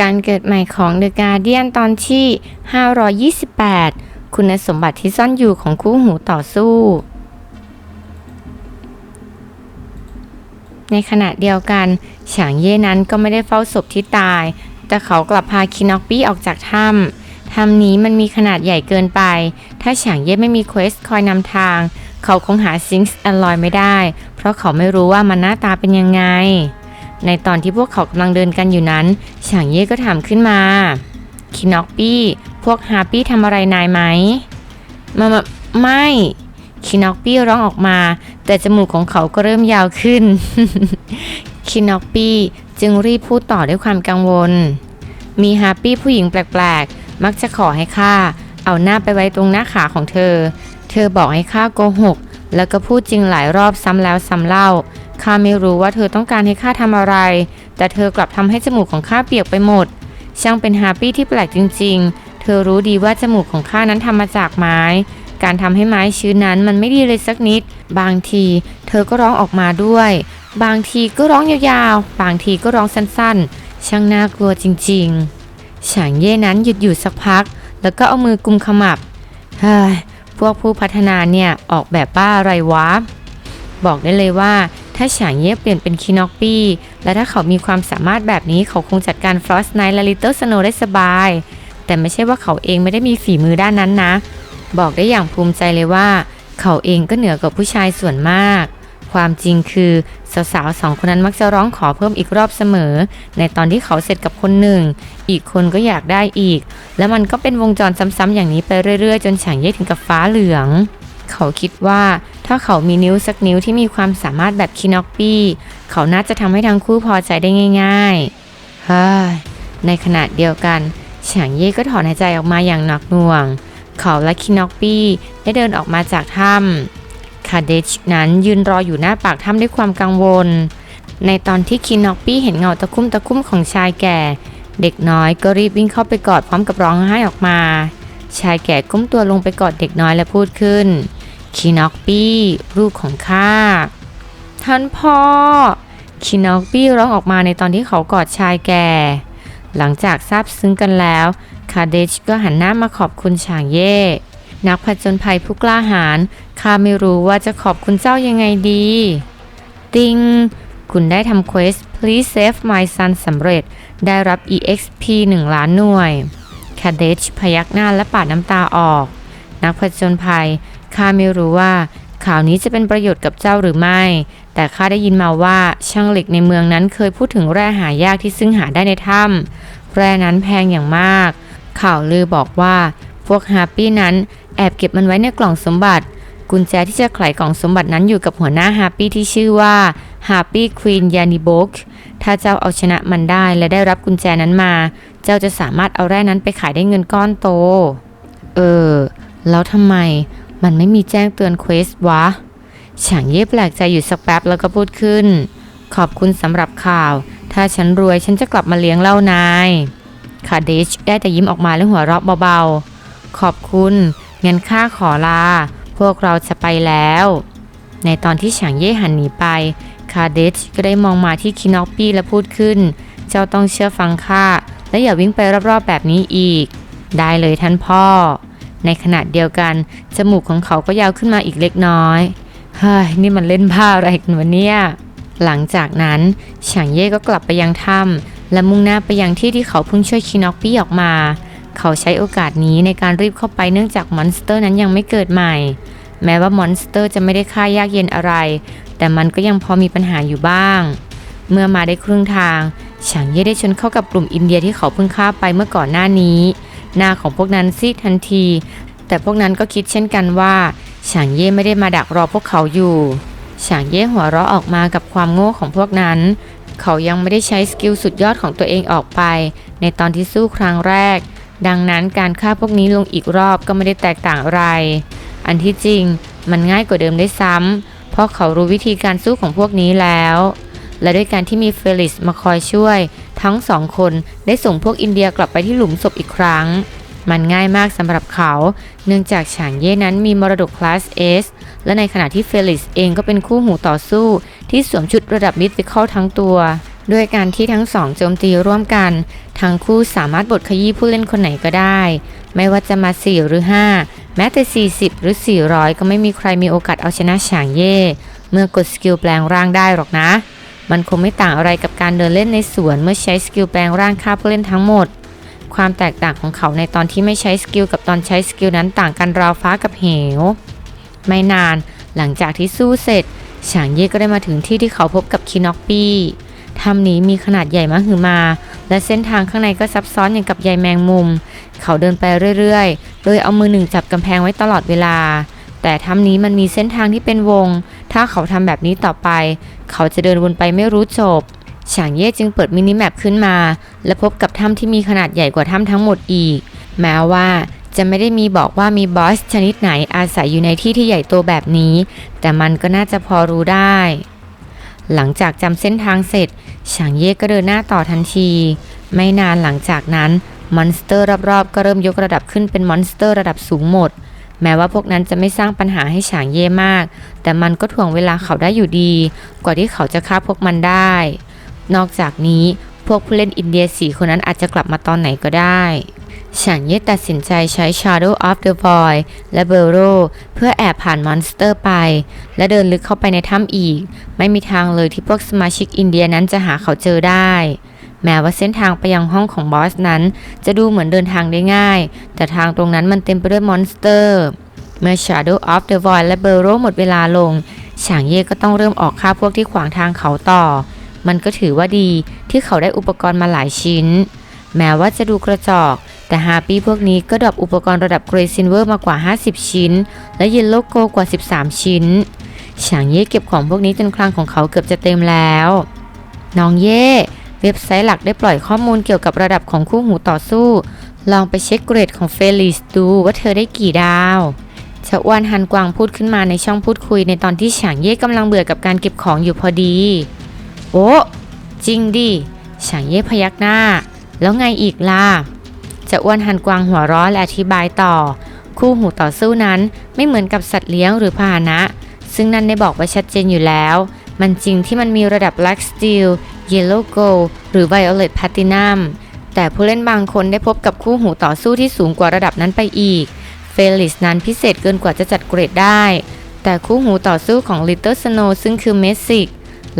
การเกิดใหม่ของเดอะการเดียนตอนที่ 528 คุณสมบัติที่ซ่อนอยู่ของคู่หูต่อสู้ ในขณะเดียวกัน ฉางเย่นั้นก็ไม่ได้เฝ้าศพที่ตาย แต่เขากลับพาคินอกปี้ออกจากถ้ำถ้ำนี้มันมีขนาดใหญ่เกินไป ถ้าฉางเย่ไม่มีเควสคอยนำทาง เขาคงหาซิงส์อนลอยไม่ได้ เพราะเขาไม่รู้ว่ามันหน้าตาเป็นยังไง ในตอนที่พวกเขากำลังเดินกันอยู่นั้นฉางเย่ก็ถามขึ้นมาคินอกปี้พวกฮาปี้ทำอะไรนายไหมมามาไม่คินอกปี้ร้องออกมา แต่จมูกของเขาก็เริ่มยาวขึ้นคินอกปี้จึงรีบพูดต่อด้วยความกังวล มีฮาปี้ผู้หญิงแปลกๆ มักจะขอให้ข้าเอาหน้าไปไว้ตรงหน้าขาของเธอ เธอบอกให้ข้าโกหก แล้วก็พูดจริงหลายรอบซ้ำแล้วซ้ำเล่า ข้าไม่รู้ว่าเธอต้องการให้ข้าทำอะไร แต่เธอกลับทำให้จมูกของข้าเปียกไปหมด ช่างเป็นฮาปี้ที่แปลกจริง ๆ เธอรู้ดีว่าจมูกของข้านั้นทำมาจากไม้ การทำให้ไม้ชื้นนั้นมันไม่ดีเลยสักนิด บางที เธอก็ร้องออกมาด้วย บางทีก็ร้องยาวๆ บางทีก็ร้องสั้นๆ ช่างน่ากลัวจริงๆฉางเย่นั้นหยุดอยู่สักพัก แล้วก็เอามือกุมขมับ เฮ้ย พวกผู้พัฒนาเนี่ยออกแบบบ้าอะไรวะ บอกได้เลยว่า ถ้าฉางเย่เปลี่ยนเป็นคินอกปี้ และถ้าเขามีความสามารถแบบนี้เขาคงจัดการฟรอสไนท์และลิตเติ้ลสโนได้สบาย แต่ไม่ใช่ว่าเขาเองไม่ได้มีฝีมือด้านนั้นนะ บอกได้อย่างภูมิใจเลยว่า เขาเองก็เหนือกว่าผู้ชายส่วนมาก ความจริงคือสาวๆสองคนนั้นมักจะร้องขอเพิ่มอีกรอบเสมอ ในตอนที่เขาเสร็จกับคนหนึ่ง อีกคนก็อยากได้อีก แล้วมันก็เป็นวงจรซ้ำๆอย่างนี้ไปเรื่อยๆ จนฉางเย่ถึงกับฟ้าเหลือง เขาคิดว่า ถ้าเขามีนิ้วสักนิ้วที่มีความสามารถแบบคินอกปี้เขาน่าจะทำให้ทั้งคู่พอใจได้ง่ายๆเฮ้ยในขณะเดียวกันฉางเย่ก็ถอนหายใจออกมาอย่างหนักหน่วง เขาและคินอกปี้ได้เดินออกมาจากถ้ำคาเดชนั้นยืนรออยู่หน้าปากถ้ำด้วยความกังวล ในตอนที่คินอกปี้เห็นเงาตะคุ่มตะคุ่มของชายแก่ เด็กน้อยก็รีบวิ่งเข้าไปกอดพร้อมกับร้องไห้ออกมา ชายแก่ก้มตัวลงไปกอดเด็กน้อยและพูดขึ้น คินอกปี้ลูกของข้าท่านพ่อคินอกปี้ร้องออกมาในตอนที่เขากอดชายแก่ หลังจากซาบซึ้งกันแล้ว คาเดชก็หันหน้ามาขอบคุณฉางเย่ นักผจญภัยผู้กล้าหาญข้าไม่รู้ว่าจะขอบคุณเจ้ายังไงดี ติง คุณได้ทำเควส Please Save My Son สำเร็จ ได้รับ EXP 1 ล้านหน่วย คาเดชพยักหน้าและปาดน้ำตาออก นักผจญภัย ข้าไม่รู้ว่า ข่าวนี้จะเป็นประโยชน์กับเจ้าหรือไม่ แต่ข้าได้ยินมาว่าช่างเหล็กในเมืองนั้นเคยพูดถึงแร่หายากที่ซึ่งหาได้ในถ้ำแร่นั้นแพงอย่างมาก ข่าวลือบอกว่า พวกฮาปี้นั้นแอบเก็บมันไว้ในกล่องสมบัติ กุญแจที่จะไขกล่องสมบัตินั้นอยู่กับหัวหน้าฮาปี้ที่ชื่อว่าฮาปี้ควีนยานิโบกถ้าเจ้าเอาชนะมันได้และได้รับกุญแจนั้นมา เจ้าจะสามารถเอาแร่นั้นไปขายได้เงินก้อนโต เออ แล้วทำไม มันไม่มีแจ้งเตือนเควสวะฉางเย่แปลกใจอยู่สักแป๊บแล้วก็พูดขึ้น ขอบคุณสำหรับข่าว ถ้าฉันรวยฉันจะกลับมาเลี้ยงเล่านายคาเดชได้แต่ยิ้มออกมาและหัวเราะเบาๆ ขอบคุณงั้นข้าขอลา พวกเราจะไปแล้ว ในตอนที่ฉางเย่หันหนีไป คาเดชก็ได้มองมาที่คินอกปี้และพูดขึ้น เจ้าต้องเชื่อฟังข้าและอย่าวิ่งไปรอบๆแบบนี้อีก ได้เลยท่านพ่อ ในขณะเดียวกัน จมูกของเขาก็ยาวขึ้นมาอีกเล็กน้อย เฮ้ย นี่มันเล่นบ้าอะไรกันวะเนี่ย หลังจากนั้นฉางเย่ก็กลับไปยังถ้ำและมุ่งหน้าไปยังที่ที่เขาเพิ่งช่วยคินอกปี้ออกมา เขาใช้โอกาสนี้ในการรีบเข้าไปเนื่องจากมอนสเตอร์นั้นยังไม่เกิดใหม่ แม้ว่ามอนสเตอร์จะไม่ได้ฆ่ายากเย็นอะไร แต่มันก็ยังพอมีปัญหาอยู่บ้าง เมื่อมาได้ครึ่งทางฉางเย่ได้ชนเข้ากับกลุ่มอินเดียที่เขาเพิ่งฆ่าไปเมื่อก่อนหน้านี้ หน้าของพวกนั้นซีดทันที แต่พวกนั้นก็คิดเช่นกันว่าฉางเย่ไม่ได้มาดักรอพวกเขาอยู่ฉางเย่หัวเราะออกมากับความโง่ของพวกนั้น เขายังไม่ได้ใช้สกิลสุดยอดของตัวเองออกไป ในตอนที่สู้ครั้งแรก ดังนั้นการฆ่าพวกนี้ลงอีกรอบก็ไม่ได้แตกต่างอะไร อันที่จริงมันง่ายกว่าเดิมได้ซ้ำเพราะเขารู้วิธีการสู้ของพวกนี้แล้ว และด้วยการที่มีเฟลิสมาคอยช่วย ทั้งสองคนได้ส่งพวกอินเดียกลับไปที่หลุมศพอีกครั้ง มันง่ายมากสำหรับเขา เนื่องจากฉางเย่นั้นมีมรดกคลาส S และในขณะที่เฟลิสเองก็เป็นคู่หูต่อสู้ ที่สวมชุดระดับมิติคอลทั้งตัวด้วยการที่ทั้งสองโจมตีร่วมกัน ทั้งคู่สามารถบทขยี้ผู้เล่นคนไหนก็ได้ ไม่ว่าจะมา 4 หรือ 5 แม้แต่ 40 หรือ 400 ก็ไม่มีใครมีโอกาสเอาชนะฉางเย่ เมื่อกดสกิลแปลงร่างได้หรอกนะ มันคงไม่ต่างอะไรกับการเดินเล่นในสวนเมื่อใช้สกิลแปลงร่างฆ่าผู้เล่นทั้งหมด ความแตกต่างของเขาในตอนที่ไม่ใช้สกิลกับตอนใช้สกิลนั้นต่างกันราวฟ้ากับเหว ไม่นานหลังจากที่สู้เสร็จฉางเย่ก็ได้มาถึงที่ที่เขาพบกับคินอกปี้ถ้ำนี้มีขนาดใหญ่มหึมา และเส้นทางข้างในก็ซับซ้อนอย่างกับใยแมงมุม เขาเดินไปเรื่อยๆ โดยเอามือหนึ่งจับกำแพงไว้ตลอดเวลา แต่ถ้ำนี้มันมีเส้นทางที่เป็นวง ถ้าเขาทำแบบนี้ต่อไป เขาจะเดินวนไปไม่รู้จบฉางเย่จึงเปิดมินิแมปขึ้นมา และพบกับถ้ำที่มีขนาดใหญ่กว่าถ้ำทั้งหมดอีก แม้ว่าจะไม่ได้มีบอกว่ามีบอสชนิดไหนอาศัยอยู่ในที่ที่ใหญ่โตแบบนี้ แต่มันก็น่าจะพอรู้ได้ หลังจากจำเส้นทางเสร็จฉางเย่ก็เดินหน้าต่อทันที ไม่นานหลังจากนั้นมอนสเตอร์รอบๆ ก็เริ่มยกระดับขึ้นเป็นมอนสเตอร์ระดับสูงหมด แม้ว่าพวกนั้นจะไม่สร้างปัญหาให้ฉางเย่มาก แต่มันก็ถ่วงเวลาเขาได้อยู่ดี กว่าที่เขาจะฆ่าพวกมันได้ นอกจากนี้พวกผู้เล่นอินเดียสีคนนั้นอาจจะกลับมาตอนไหนก็ได้ฉางเย่ตัดสินใจใช้ Shadow of the Void และ b u r r o w เพื่อแอบผ่านมอนสเตอร์ไป และเดินลึกเข้าไปในถ้ำอีก ไม่มีทางเลยที่พวกสมาชิกอินเดียนั้นจะหาเขาเจอได้ แม้ว่าเส้นทางไปยังห้องของบอสนั้น จะดูเหมือนเดินทางได้ง่าย แต่ทางตรงนั้นมันเต็มไปด้วยมอนสเตอร์ เมื่อ Shadow of the Void และ b u r r o w หมดเวลาลง ฉางเย่ก็ต้องเริ่มออกฆ่าพวกที่ขวางทางเขาต่อ มันก็ถือว่าดีที่เขาได้อุปกรณ์มาหลายชิ้น แม้ว่าจะดูกระจอก แต่ฮาปี้พวกนี้ก็ดรอปอุปกรณ์ระดับเกรซินเวอร์มากว่า 50 ชิ้น และเยลโลโกกว่า 13 ชิ้น ฉางเย่เก็บของพวกนี้จนคลังของเขาเกือบจะเต็มแล้ว น้องเย่ เว็บไซต์หลักได้ปล่อยข้อมูลเกี่ยวกับระดับของคู่หูต่อสู้ ลองไปเช็คเกรดของเฟลิสดูว่าเธอได้กี่ดาวชะอ้วนฮันกวางพูดขึ้นมาในช่องพูดคุยในตอนที่ฉางเย่กำลังเบื่อกับการเก็บของอยู่พอดี โอ้จริงดิฉางเย่พยักหน้า แล้วไงอีกล่ะจะอ้วนหันกวางหัวร้อและอธิบายต่อ คู่หูต่อสู้นั้นไม่เหมือนกับสัตว์เลี้ยงหรือพาหนะ ซึ่งนั่นได้บอกไว้ชัดเจนอยู่แล้ว มันจริงที่มันมีระดับ Black Steel Yellow Gold หรือ Violet Platinum แต่ผู้เล่นบางคนได้พบกับคู่หูต่อสู้ที่สูงกว่าระดับนั้นไปอีก เฟลิสนั้นพิเศษเกินกว่าจะจัดเกรดได้ แต่คู่หูต่อสู้ของ Little Snow ซึ่งคือเมสิก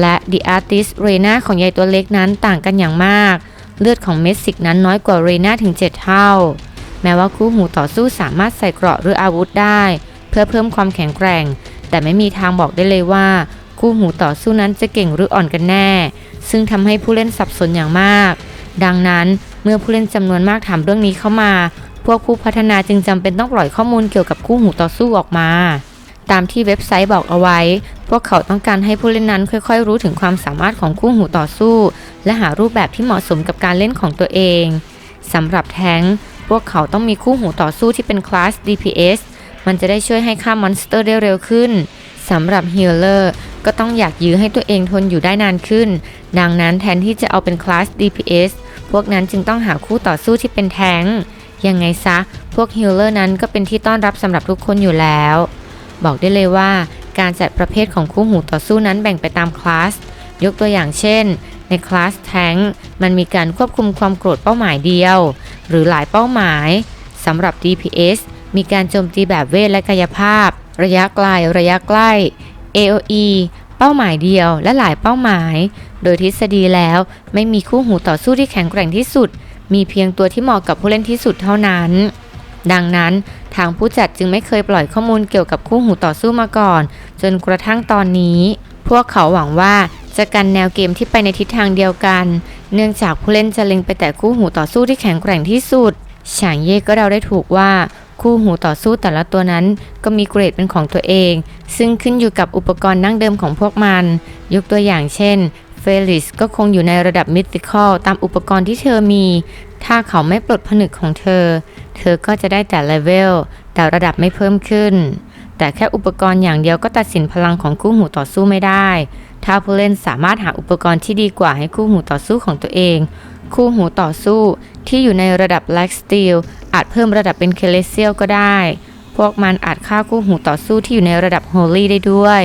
และ The Artist r e n a ของยายตัวเล็กนั้นต่างกันอย่างมาก เลือดของเมสิกนั้นน้อยกว่าเรนาถึง 7 เท่า แม้ว่าคู่หูต่อสู้สามารถใส่เกราะหรืออาวุธได้ เพื่อเพิ่มความแข็งแกร่ง แต่ไม่มีทางบอกได้เลยว่า คู่หูต่อสู้นั้นจะเก่งหรืออ่อนกันแน่ ซึ่งทำให้ผู้เล่นสับสนอย่างมาก ดังนั้นเมื่อผู้เล่นจำนวนมากถามเรื่องนี้เข้ามา พวกผู้พัฒนาจึงจำเป็นต้องปล่อยข้อมูลเกี่ยวกับคู่หูต่อสู้ออกมา ตามที่เว็บไซต์บอกเอาไว้ พวกเขาต้องการให้ผู้เล่นนั้นค่อยๆ รู้ถึงความสามารถของคู่หูต่อสู้ และหารูปแบบที่เหมาะสมกับการเล่นของตัวเองสำหรับแท้งพวกเขาต้องมีคู่หูต่อสู้ที่เป็นคลาส DPS มันจะได้ช่วยให้ฆ่ามอนสเตอร์ได้เร็วขึ้นสำหรับฮีลเลอร์ ก็ต้องอยากยื้อให้ตัวเองทนอยู่ได้นานขึ้น ดังนั้นแทนที่จะเอาเป็นคลาส DPS พวกนั้นจึงต้องหาคู่ต่อสู้ที่เป็นแท้งยังไงซะ พวกฮีลเลอร์นั้นก็เป็นที่ต้อนรับสำหรับทุกคนอยู่แล้ว บอกได้เลยว่าการจัดประเภทของคู่หูต่อสู้นั้นแบ่งไปตามคลาส ยกตัวอย่างเช่น ในคลาสแทงมันมีการควบคุมความโกรธเป้าหมายเดียว หรือหลายเป้าหมายสำหรับ DPS มีการโจมตีแบบเวทและกายภาพ ระยะไกลระยะใกล้ AOE เป้าหมายเดียวและหลายเป้าหมาย โดยทฤษฎีแล้วไม่มีคู่หูต่อสู้ที่แข็งแกร่งที่สุด มีเพียงตัวที่เหมาะกับผู้เล่นที่สุดเท่านั้น ดังนั้นทางผู้จัดจึงไม่เคยปล่อยข้อมูลเกี่ยวกับคู่หูต่อสู้มาก่อน จนกระทั่งตอนนี้ พวกเขาหวังว่าจะกันแนวเกมที่ไปในทิศทางเดียวกัน เนื่องจากผู้เล่นจะเล็งไปแต่คู่หูต่อสู้ที่แข็งแกร่งที่สุดฉางเย่ก็เดาได้ถูกว่า คู่หูต่อสู้แต่ละตัวนั้น ก็มีเกรดเป็นของตัวเอง ซึ่งขึ้นอยู่กับอุปกรณ์ดั้งเดิมของพวกมัน ยกตัวอย่างเช่นเฟลิสก็คงอยู่ในระดับมิติคอลตามอุปกรณ์ที่เธอมี ถ้าเขาไม่ปลดผนึกของเธอ เธอก็จะได้แต่เลเวล แต่ระดับไม่เพิ่มขึ้น แต่แค่อุปกรณ์อย่างเดียวก็ตัดสินพลังของคู่หูต่อสู้ไม่ได้ ถ้าผู้เล่นสามารถหาอุปกรณ์ที่ดีกว่าให้คู่หูต่อสู้ของตัวเอง คู่หูต่อสู้ที่อยู่ในระดับ Black Steel อาจเพิ่มระดับเป็นเคเลเซียลก็ได้ พวกมันอาจฆ่าคู่หูต่อสู้ที่อยู่ในระดับ Holy ได้ด้วย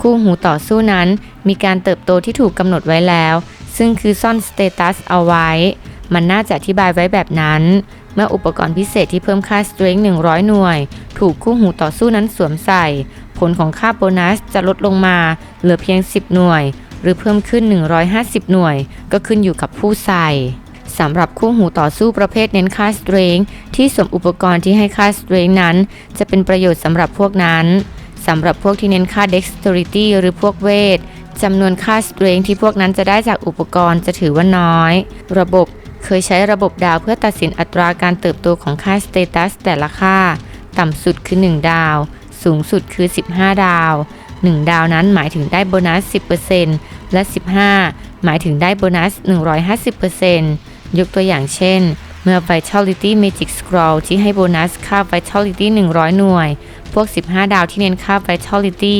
คู่หูต่อสู้นั้นมีการเติบโตที่ถูกกำหนดไว้แล้ว ซึ่งคือซ่อนสเตตัสเอาไว้ มันน่าจะอธิบายไว้แบบนั้น เมื่ออุปกรณ์พิเศษที่เพิ่มค่า strength 100 หน่วย ถูกคู่หูต่อสู้นั้นสวมใส่ ผลของค่าโบนัสจะลดลงมา เหลือเพียง 10 หน่วย หรือเพิ่มขึ้น 150 หน่วย ก็ขึ้นอยู่กับผู้ใส่สำหรับคู่หูต่อสู้ประเภทเน้นค่า strength ที่สวมอุปกรณ์ที่ให้ค่า strength นั้น จะเป็นประโยชน์สำหรับพวกนั้นสำหรับพวกที่เน้นค่า dexterity หรือพวกเวทจำนวนค่า strength ที่พวกนั้นจะได้จากอุปกรณ์จะถือว่าน้อย ระบบเคยใช้ระบบดาวเพื่อตัดสินอัตราการเติบโตของค่า status แต่ละค่า ต่ำสุดคือ 1 ดาว สูงสุดคือ 15 ดาว 1 ดาวนั้นหมายถึงได้โบนัส 10%และ 15 หมายถึงได้โบนัส 150%ยกตัวอย่างเช่น เมื่อ Vitality Magic Scroll ที่ให้โบนัสค่า Vitality 100 หน่วย พวก 15 ดาวที่เน้นค่า Vitality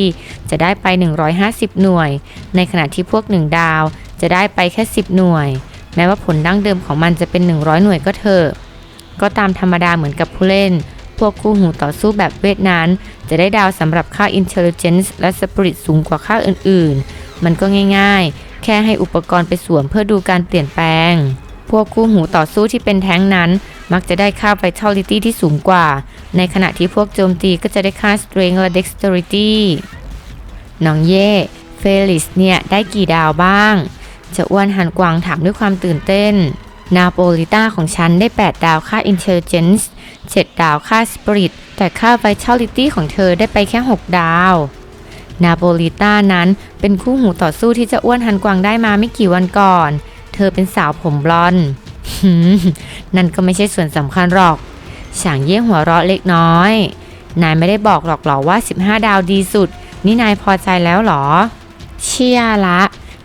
จะได้ไป 150 หน่วย ในขณะที่พวก 1 ดาวจะได้ไปแค่ 10 หน่วย แม้ว่าผลดั้งเดิมของมันจะเป็น 100 หน่วยก็เถอะ ก็ตามธรรมดาเหมือนกับผู้เล่น พวกคู่หูต่อสู้แบบเวทนั้น จะได้ดาวสำหรับค่า Intelligence และ Spirit สูงกว่าค่าอื่นๆ มันก็ง่ายๆ แค่ให้อุปกรณ์ไปสวมเพื่อดูการเปลี่ยนแปลง พวกคู่หูต่อสู้ที่เป็นแท้งนั้น มักจะได้ค่า Vitality ที่สูงกว่า ในขณะที่พวกโจมตีก็จะได้ค่า Strength และ Dexterity น้องเย่เฟลิสเนี่ยได้กี่ดาวบ้าง จะอ้วนหันกวางถามด้วยความตื่นเต้น นาโปลิต้าของฉันได้ 8 ดาวค่า Intelligence 7 ดาวค่า Spirit แต่ค่า Vitality ของเธอได้ไปแค่ 6 ดาว นาโปลิต้านั้นเป็นคู่หูต่อสู้ที่จะอ้วนหันกวางได้มาไม่กี่วันก่อน เธอเป็นสาวผมบลอนด์นั่นก็ไม่ใช่ส่วนสำคัญหรอก ฉางเย่หัวเราะเล็กน้อย นายไม่ได้บอกหรอกหรอว่า 15 ดาวดีสุด นี่นายพอใจแล้วหรอ เชียละ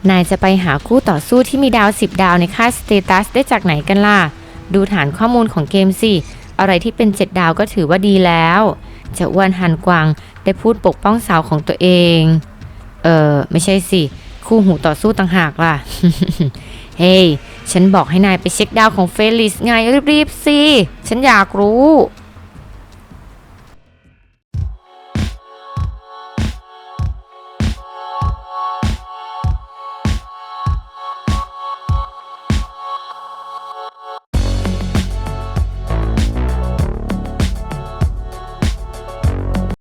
นายจะไปหาคู่ต่อสู้ที่มีดาว 10 ดาวในค่าสเตตัสได้จากไหนกันล่ะ ดูฐานข้อมูลของเกมสิ อะไรที่เป็น 7 ดาวก็ถือว่าดีแล้วจะอ้วนหันกวางได้พูดปกป้องสาวของตัวเอง เออไม่ใช่สิ คู่หูต่อสู้ต่างหากล่ะ เฮ้ย ฉันบอกให้นายไปเช็คดาวของเฟลิสไงรีบๆสิ ฉันอยากรู้